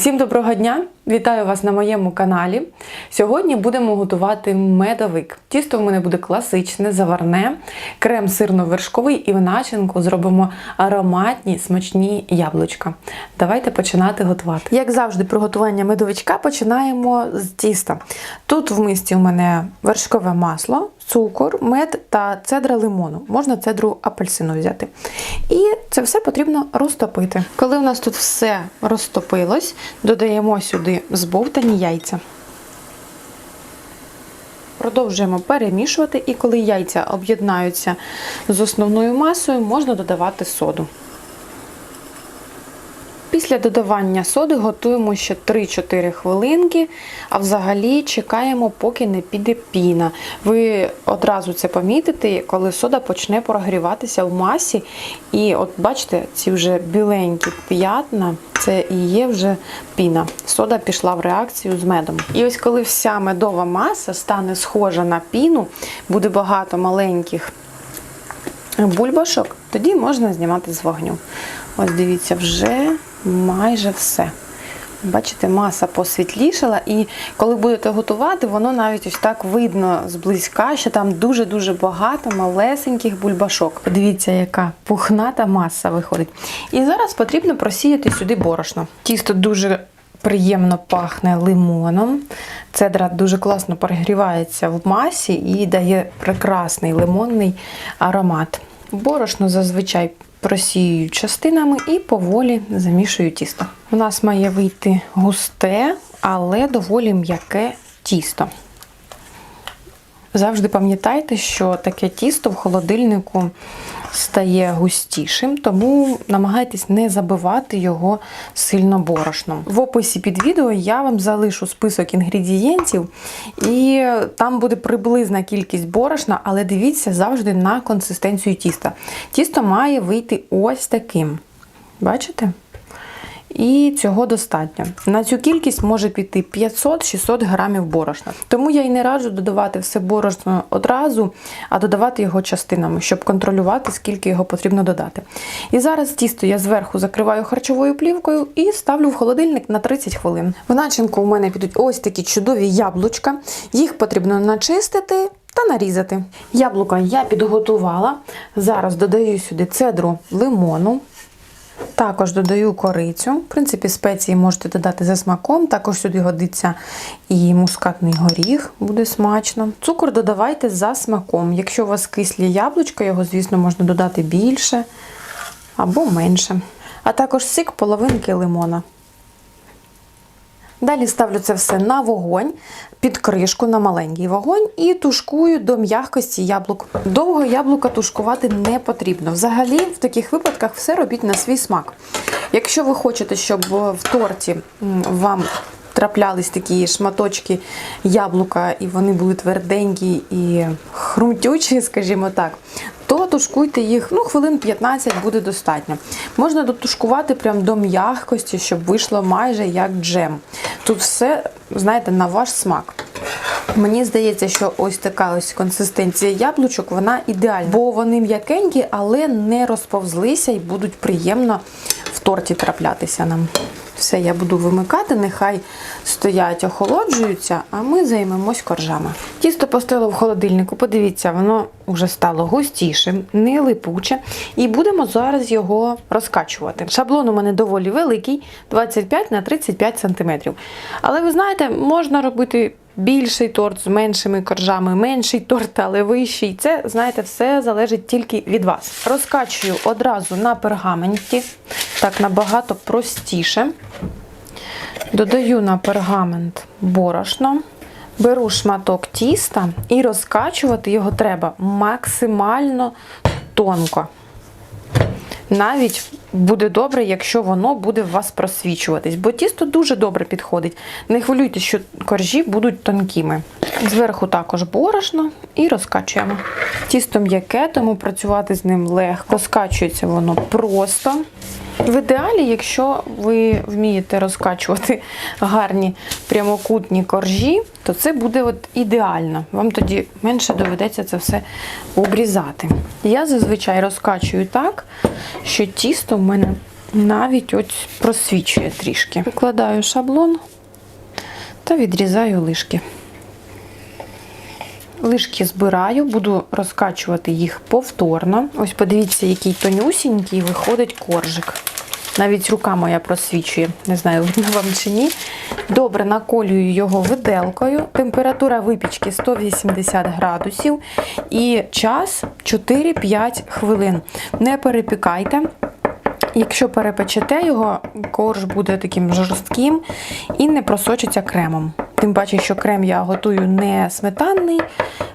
Всім доброго дня! Вітаю вас на моєму каналі. Сьогодні будемо готувати медовик. Тісто в мене буде класичне, заварне, крем сирно-вершковий і в начинку зробимо ароматні смачні яблучка. Давайте починати готувати. Як завжди, приготування медовичка починаємо з тіста. Тут в мисці у мене вершкове масло, цукор, мед та цедра лимону. Можна цедру апельсину взяти. І це все потрібно розтопити. Коли у нас тут все розтопилось, додаємо сюди збовтані яйця. Продовжуємо перемішувати, і коли яйця об'єднаються з основною масою, можна додавати соду. Після додавання соди готуємо ще 3-4 хвилинки, а взагалі чекаємо, поки не піде піна. Ви одразу це помітите, коли сода почне прогріватися в масі. І от бачите, ці вже біленькі п'ятна, це і є вже піна. Сода пішла в реакцію з медом. І ось коли вся медова маса стане схожа на піну, буде багато маленьких бульбашок, тоді можна знімати з вогню. Ось дивіться, вже майже все. Бачите, маса посвітлішала, і коли будете готувати, воно навіть ось так видно зблизька, що там дуже-дуже багато малесеньких бульбашок. Подивіться, яка пухната маса виходить. І зараз потрібно просіяти сюди борошно. Тісто дуже приємно пахне лимоном. Цедра дуже класно перегрівається в масі і дає прекрасний лимонний аромат. Борошно зазвичай просію частинами і поволі замішую тісто. У нас має вийти густе, але доволі м'яке тісто. Завжди пам'ятайте, що таке тісто в холодильнику стає густішим, тому намагайтесь не забивати його сильно борошном. В описі під відео я вам залишу список інгредієнтів, і там буде приблизна кількість борошна, але дивіться завжди на консистенцію тіста. Тісто має вийти ось таким. Бачите? І цього достатньо. На цю кількість може піти 500-600 грамів борошна. Тому я й не раджу додавати все борошно одразу, а додавати його частинами, щоб контролювати, скільки його потрібно додати. І зараз тісто я зверху закриваю харчовою плівкою і ставлю в холодильник на 30 хвилин. В начинку у мене підуть ось такі чудові яблучка. Їх потрібно начистити. Та нарізати. Яблука я підготувала. Зараз додаю сюди цедру лимону. Також додаю корицю. В принципі, спеції можете додати за смаком. Також сюди годиться і мускатний горіх, буде смачно. Цукор додавайте за смаком. Якщо у вас кислі яблучка, його, звісно, можна додати більше або менше. А також сік половинки лимона. Далі ставлю це все на вогонь, під кришку на маленький вогонь і тушкую до м'якості яблук. Довго яблука тушкувати не потрібно. Взагалі, в таких випадках все робіть на свій смак. Якщо ви хочете, щоб в торті вам траплялись такі шматочки яблука, і вони були тверденькі і хрумтючі, скажімо так, то тушкуйте їх ну, хвилин 15 буде достатньо. Можна дотушкувати прям до м'якості, щоб вийшло майже як джем. Тут все, знаєте, на ваш смак. Мені здається, що ось така ось консистенція яблучок, вона ідеальна, бо вони м'якенькі, але не розповзлися і будуть приємно в торті траплятися нам. Все, я буду вимикати, нехай стоять, охолоджуються, а ми займемось коржами. Тісто постояло в холодильнику, подивіться, воно вже стало густішим, не липуче. І будемо зараз його розкачувати. Шаблон у мене доволі великий, 25 на 35 см. Але ви знаєте, можна робити. Більший торт з меншими коржами, менший торт, але вищий. Це, знаєте, все залежить тільки від вас. Розкачую одразу на пергаменті, так набагато простіше. Додаю на пергамент борошно, беру шматок тіста і розкачувати його треба максимально тонко. Навіть буде добре, якщо воно буде в вас просвічуватись, бо тісто дуже добре підходить. Не хвилюйтесь, що коржі будуть тонкими. Зверху також борошно і розкачуємо. Тісто м'яке, тому працювати з ним легко. Розкачується воно просто. В ідеалі, якщо ви вмієте розкачувати гарні прямокутні коржі, то це буде от ідеально. Вам тоді менше доведеться це все обрізати. Я зазвичай розкачую так, що тісто в мене навіть ось просвічує трішки. Викладаю шаблон та відрізаю лишки. Лишки збираю, буду розкачувати їх повторно. Ось подивіться, який тонюсінький виходить коржик. Навіть рука моя просвічує, не знаю, видно вам чи ні. Добре наколюю його виделкою. Температура випічки 180 градусів і час 4-5 хвилин. Не перепікайте. Якщо перепечете його, корж буде таким жорстким і не просочиться кремом. Тим паче, що крем я готую не сметанний,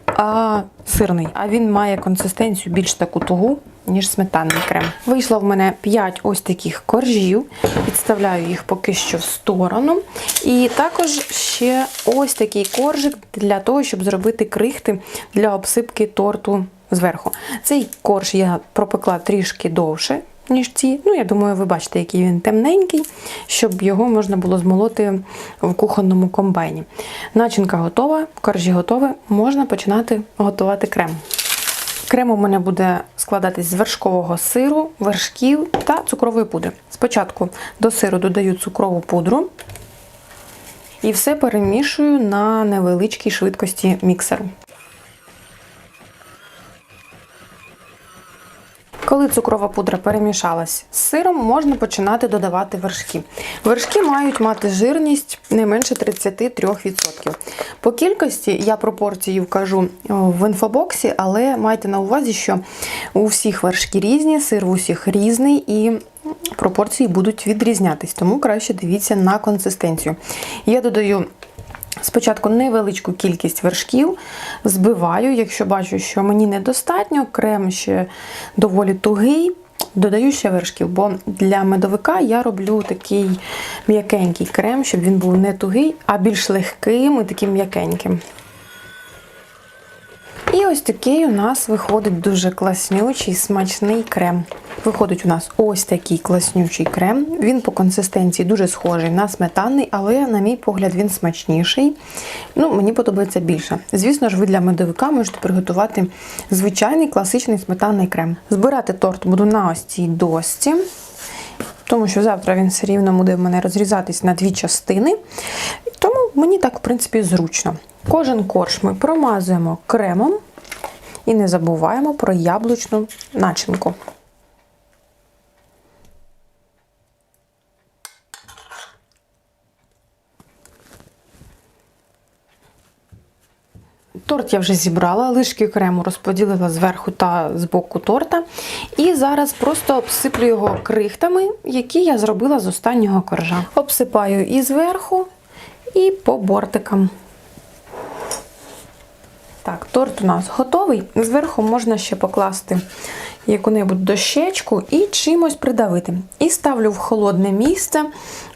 а сирний. А він має консистенцію більш таку тугу, ніж сметанний крем. Вийшло в мене 5 ось таких коржів. Підставляю їх поки що в сторону. І також ще ось такий коржик для того, щоб зробити крихти для обсипки торту зверху. Цей корж я пропекла трішки довше ніж ці. Ну, я думаю, ви бачите, який він темненький, щоб його можна було змолоти в кухонному комбайні. Начинка готова, коржі готові, можна починати готувати крем. Крем у мене буде складатись з вершкового сиру, вершків та цукрової пудри. Спочатку до сиру додаю цукрову пудру і все перемішую на невеличкій швидкості міксеру. Коли цукрова пудра перемішалась з сиром, можна починати додавати вершки. Вершки мають мати жирність не менше 33%. По кількості я пропорції вкажу в інфобоксі, але майте на увазі, що у всіх вершки різні, сир в усіх різний і пропорції будуть відрізнятись, тому краще дивіться на консистенцію. Я додаю Спочатку невеличку кількість вершків збиваю, якщо бачу, що мені недостатньо, крем ще доволі тугий, додаю ще вершків, бо для медовика я роблю такий м'якенький крем, щоб він був не тугий, а більш легким і таким м'якеньким. І ось такий у нас виходить дуже класнючий, смачний крем. Виходить у нас ось такий класнючий крем. Він по консистенції дуже схожий на сметанний, але, на мій погляд, він смачніший. Ну, Мені подобається більше. Звісно ж, ви для медовика можете приготувати звичайний класичний сметанний крем. Збирати торт буду на ось цій досці. Тому що завтра він все рівно буде в мене розрізатись на дві частини. Тому мені так, в принципі, зручно. Кожен корж ми промазуємо кремом і не забуваємо про яблучну начинку. Торт я вже зібрала, лишки крему розподілила зверху та з боку торта. І зараз просто обсиплю його крихтами, які я зробила з останнього коржа. Обсипаю і зверху, і по бортикам. Так, торт у нас готовий. Зверху можна ще покласти яку-небудь дощечку і чимось придавити. І ставлю в холодне місце.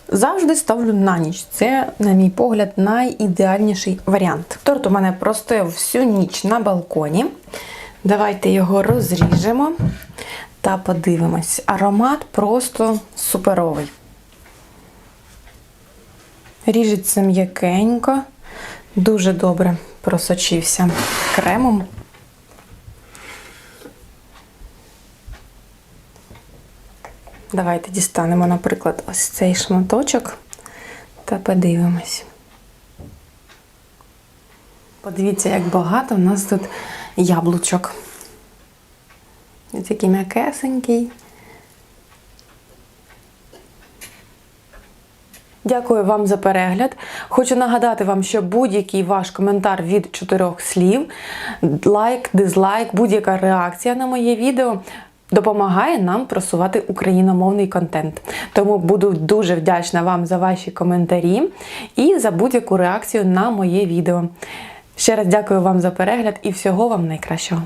Завжди ставлю на ніч. Це, на мій погляд, найідеальніший варіант. Торт у мене простояв всю ніч на балконі. Давайте його розріжемо та подивимось. Аромат просто суперовий. Ріжеться м'якенько, дуже добре просочився кремом. Давайте дістанемо, наприклад, ось цей шматочок та подивимось. Подивіться, як багато у нас тут яблучок. Ось такий м'якесенький. Дякую вам за перегляд. Хочу нагадати вам, що будь-який ваш коментар від чотирьох слів, лайк, дизлайк, будь-яка реакція на моє відео допомагає нам просувати україномовний контент. Тому буду дуже вдячна вам за ваші коментарі і за будь-яку реакцію на моє відео. Ще раз дякую вам за перегляд і всього вам найкращого.